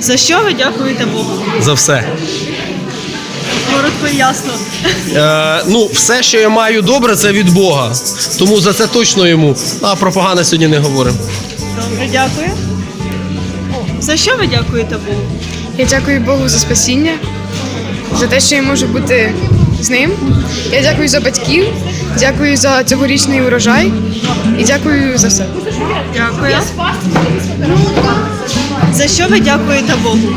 За що ви дякуєте Богу? За все. Коротко і ясно. Е, ну, все, що я маю добре, це від Бога. Тому за це точно йому. А про погане сьогодні не говоримо. Добре, дякую. За що ви дякуєте Богу? Я дякую Богу за спасіння, за те, що я можу бути з ним. Я дякую за батьків, дякую за цьогорічний урожай і дякую за все. Дякую. За що ви дякуєте Богу?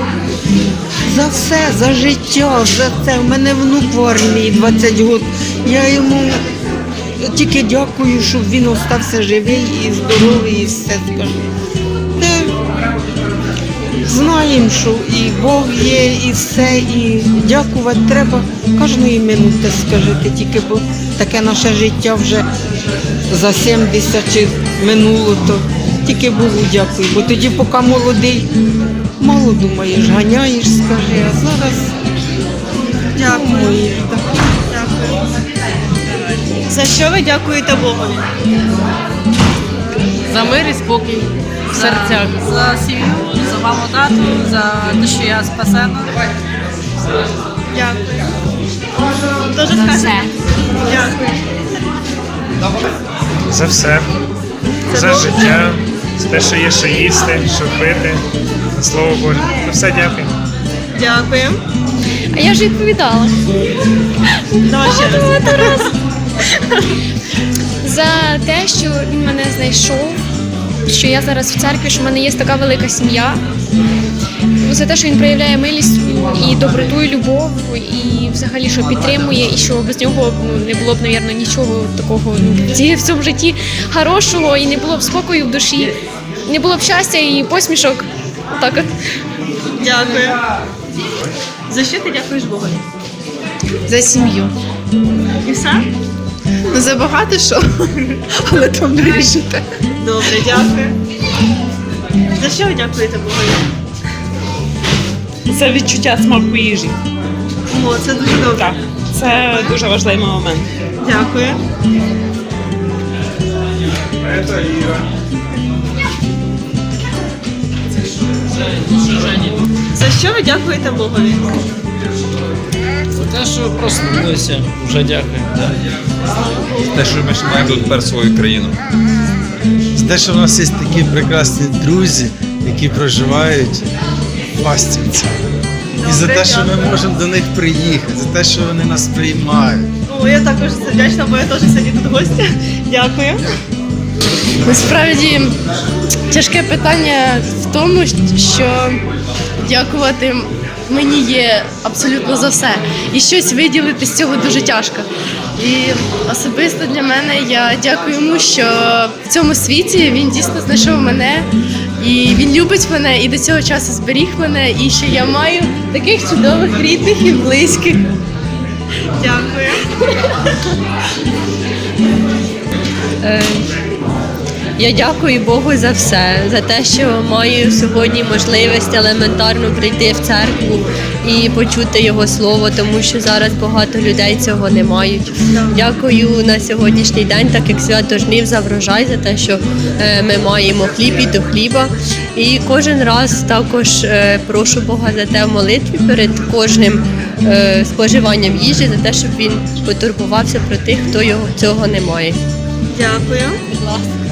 За все, за життя, за це. У мене внук в армії 20 років. Я йому тільки дякую, щоб він остався живий і здоровий, і все скажу. Знаємо, що і Бог є, і все, і дякувати треба кожної минути, скажете, тільки бо таке наше життя вже за 70 чи минуло, то тільки Богу дякую, бо тоді, поки молодий, мало думаєш, ганяєш, скажи, а зараз так. За що ви дякуєте Богові? за мир і спокій в серцях. за сім'ю, за маму, тату, за те, що я спасена. Дякую. Дуже скажете? Дякую. За все. За життя, за те, що є що їсти, що пити. Слово Боже. За все дякую. Дякую. А я ж відповідала. Давай ще раз. За те, що він мене знайшов, що я зараз в церкві, що в мене є така велика сім'я. За те, що він проявляє милість і доброту, і любов, і взагалі що підтримує, і що без нього ну, не було б, мабуть, нічого такого ну, в цьому житті хорошого, і не було б спокою в душі, не було б щастя і посмішок. Так от. Дякую. За що ти дякуєш Богові? За сім'ю. І все? Ну, за багато що, але там вирішите. Добре, дякую. За що ви дякуєте Богові? Це відчуття смаку їжі. О, це дуже добре. Так, це дуже важливий момент. Дякую. За що ви дякуєте Богові? За те, що проснулися, вже дякую. те, що ми ще маємо тепер свою країну. За те, що в нас є такі прекрасні друзі, які проживають в Пастівці. І за те, що ми можемо до них приїхати, за те, що вони нас приймають. О, я також вдячна, бо я теж сьогодні тут гостя. Дякую. Насправді тяжке питання в тому, що дякувати мені є абсолютно за все. І щось виділити з цього дуже тяжко. І особисто для мене я дякую йому, що в цьому світі він дійсно знайшов мене. І він любить мене і до цього часу зберіг мене, і що я маю таких чудових рідних і близьких. Дякую. Я дякую Богу за все, за те, що маю сьогодні можливість елементарно прийти в церкву і почути його слово, тому що зараз багато людей цього не мають. Дякую на сьогоднішній день, так як свято жнив за врожай, за те, що е, ми маємо хліб і до хліба. І кожен раз також е, прошу Бога за те в молитві перед кожним е, споживанням їжі, за те, щоб він потурбувався про тих, хто його цього не має. Дякую. Будь ласка.